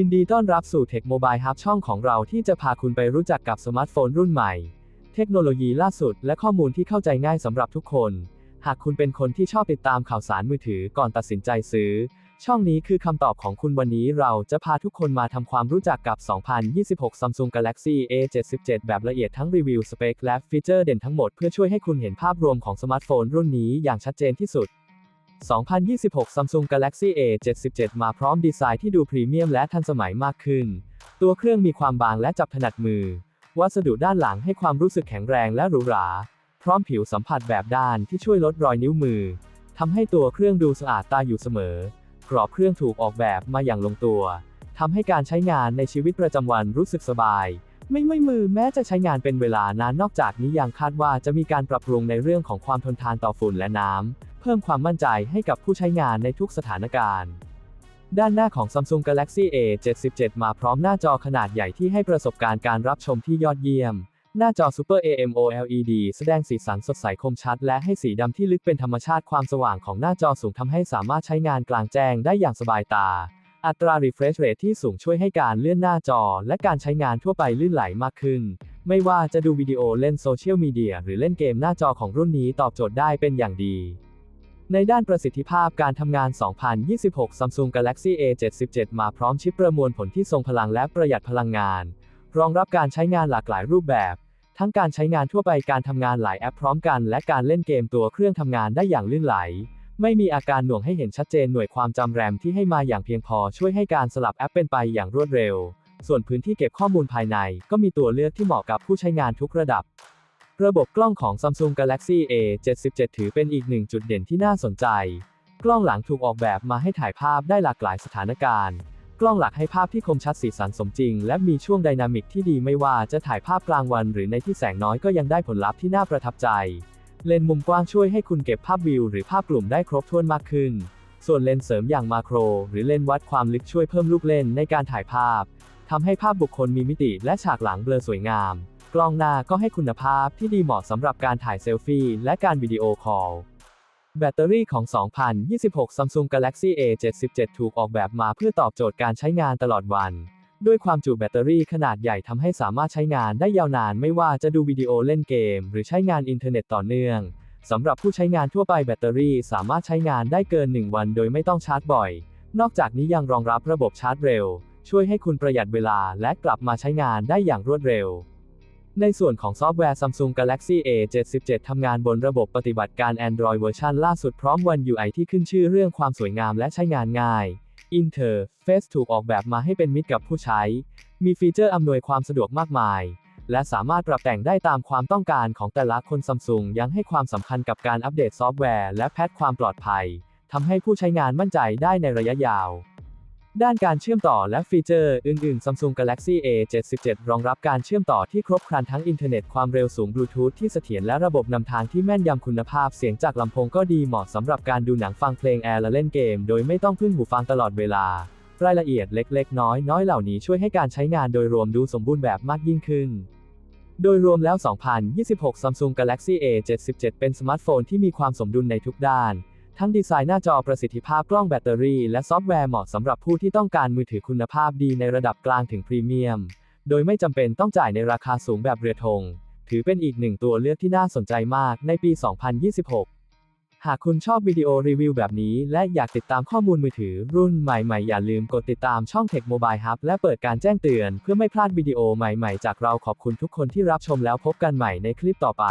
ยินดีต้อนรับสู่ Tech Mobile Hub ช่องของเราที่จะพาคุณไปรู้จักกับสมาร์ทโฟนรุ่นใหม่ เทคโนโลยีล่าสุดและข้อมูลที่เข้าใจง่ายสำหรับทุกคน หากคุณเป็นคนที่ชอบติดตามข่าวสารมือถือก่อนตัดสินใจซื้อ ช่องนี้คือคำตอบของคุณวันนี้เราจะพาทุกคนมาทำความรู้จักกับ 2026 Samsung Galaxy A77 แบบละเอียดทั้งรีวิวสเปคและฟีเจอร์เด่นทั้งหมดเพื่อช่วยให้คุณเห็นภาพรวมของสมาร์ทโฟนรุ่นนี้อย่างชัดเจนที่สุด 2026 Samsung Galaxy A77 มาพร้อมดีไซน์ที่ดูพรีเมียมและทันสมัยมากขึ้น ตัวเครื่องมีความบางและจับถนัดมือ วัสดุด้านหลังให้ความรู้สึกแข็งแรงและหรูหรา พร้อมผิวสัมผัสแบบด้านที่ช่วยลดรอยนิ้วมือทำให้ตัวเครื่องดูสะอาดตาอยู่เสมอ กรอบเครื่องถูกออกแบบมาอย่างลงตัวทำให้การใช้งานในชีวิตประจำวันรู้สึกสบาย ไม่เมื่อยมือแม้จะใช้งานเป็นเวลานานนอกจากนี้ยังคาดว่าจะมีการปรับปรุงในเรื่องของความทนทานต่อฝุ่นและน้ำเพิ่มความมั่นใจให้กับผู้ใช้งานในทุกสถานการณ์ด้านหน้าของ Samsung Galaxy A77 มาพร้อมหน้าจอขนาดใหญ่ที่ให้ประสบการณ์การรับชมที่ยอดเยี่ยม หน้าจอ Super AMOLED แสดงสีสันสดใสคมชัด และให้สีดำที่ลึกเป็นธรรมชาติความสว่างของหน้าจอสูงทำให้สามารถใช้งานกลางแจ้งได้อย่างสบายตา อัตรา refresh rate ที่สูงช่วยให้การเลื่อนหน้าจอ และการใช้งานทั่วไปลื่นไหลมากขึ้น ไม่ว่าจะดูวิดีโอเล่นโซเชียลมีเดียหรือเล่นเกมหน้าจอของรุ่นนี้ตอบโจทย์ได้เป็นอย่างดีในด้านประสิทธิภาพการทำงาน 2026 Samsung Galaxy A77 มาพร้อมชิปประมวลผลที่ทรงพลังและประหยัดพลังงาน รองรับการใช้งานหลากหลายรูปแบบ ทั้งการใช้งานทั่วไปการทำงานหลายแอปพร้อมกัน และการเล่นเกมตัวเครื่องทำงานได้อย่างลื่นไหล ไม่มีอาการหน่วงให้เห็นชัดเจนหน่วยความจำแรมที่ให้มาอย่างเพียงพอช่วยให้การสลับแอปเป็นไปอย่างรวดเร็ว ส่วนพื้นที่เก็บข้อมูลภายใน ก็มีตัวเลือกที่เหมาะกับผู้ใช้งานทุกระดับ ระบบกล้องของ Samsung Galaxy A77 ถือเป็นอีกหนึ่งจุดเด่นที่น่าสนใจ กล้องหลังถูกออกแบบมาให้ถ่ายภาพได้หลากหลายสถานการณ์ กล้องหลักให้ภาพที่คมชัดสีสันสมจริง และมีช่วงไดนามิกที่ดีไม่ว่าจะถ่ายภาพกลางวันหรือในที่แสงน้อยก็ยังได้ผลลัพธ์ที่น่าประทับใจ เลนส์มุมกว้างช่วยให้คุณเก็บภาพวิวหรือภาพกลุ่มได้ครบถ้วนมากขึ้น ส่วนเลนส์เสริมอย่างมาโคร หรือเลนส์วัดความลึกช่วยเพิ่มลูกเล่นในการถ่ายภาพทำให้ภาพบุคคลมีมิติและฉากหลังเบลอสวยงาม กล้องหน้าก็ให้คุณภาพที่ดีเหมาะสำหรับการถ่ายเซลฟี่และการวิดีโอคอล แบตเตอรี่ของ 2026 Samsung Galaxy A77 ถูกออกแบบมาเพื่อตอบโจทย์การใช้งานตลอดวัน ด้วยความจุแบตเตอรี่ขนาดใหญ่ทำให้สามารถใช้งานได้ยาวนานไม่ว่าจะดูวิดีโอเล่นเกม หรือใช้งานอินเทอร์เน็ตต่อเนื่อง สำหรับผู้ใช้งานทั่วไปแบตเตอรี่สามารถใช้งานได้เกิน 1 วันโดยไม่ต้องชาร์จบ่อย นอกจากนี้ยังรองรับระบบชาร์จเร็ว ช่วยให้คุณประหยัดเวลาและกลับมาใช้งานได้อย่างรวดเร็ว ในส่วนของซอฟต์แวร์ Samsung Galaxy A77 ทำงานบนระบบปฏิบัติการ Android เวอร์ชันล่าสุดพร้อม One UI ที่ขึ้นชื่อเรื่องความสวยงามและใช้งานง่าย Interface ถูกออกแบบมาให้เป็นมิตรกับผู้ใช้ มีฟีเจอร์อำนวยความสะดวกมากมาย และสามารถปรับแต่งได้ตามความต้องการของแต่ละคน Samsung ยังให้ความสำคัญกับการอัปเดตซอฟต์แวร์และแพทความปลอดภัยทำให้ผู้ใช้งานมั่นใจได้ในระยะยาว ด้านการเชื่อมต่อและฟีเจอร์อื่นๆ Samsung Galaxy A77 รองรับการเชื่อมต่อที่ครบครันทั้งอินเทอร์เน็ตความเร็วสูงบลูทูธที่เสถียรและระบบนำทางที่แม่นยำคุณภาพเสียงจากลำโพงก็ดีเหมาะสำหรับการดูหนังฟังเพลงแอร์และเล่นเกม โดยไม่ต้องพึ่งหูฟังตลอดเวลา รายละเอียดเล็กๆ น้อยๆเหล่านี้ช่วยให้การใช้งานโดยรวมดูสมบูรณ์แบบมากยิ่งขึ้นโดยรวมแล้ว 2026 Samsung Galaxy A77 เป็นสมาร์ทโฟนที่มีความสมดุลในทุกด้าน ทั้งดีไซน์หน้าจอประสิทธิภาพกล้องแบตเตอรี่และซอฟต์แวร์เหมาะสำหรับผู้ที่ต้องการมือถือคุณภาพดีในระดับกลางถึงพรีเมียม โดยไม่จำเป็นต้องจ่ายในราคาสูงแบบเรือธง ถือเป็นอีกหนึ่งตัวเลือกที่น่าสนใจมากในปี 2026 หากคุณชอบวิดีโอรีวิวแบบนี้ และอยากติดตามข้อมูลมือถือ รุ่นใหม่ๆ อย่าลืมกดติดตามช่อง Tech Mobile Hub และเปิดการแจ้งเตือนเพื่อไม่พลาดวิดีโอใหม่ๆ จากเราขอบคุณทุกคนที่รับชมแล้วพบกันใหม่ในคลิปต่อไป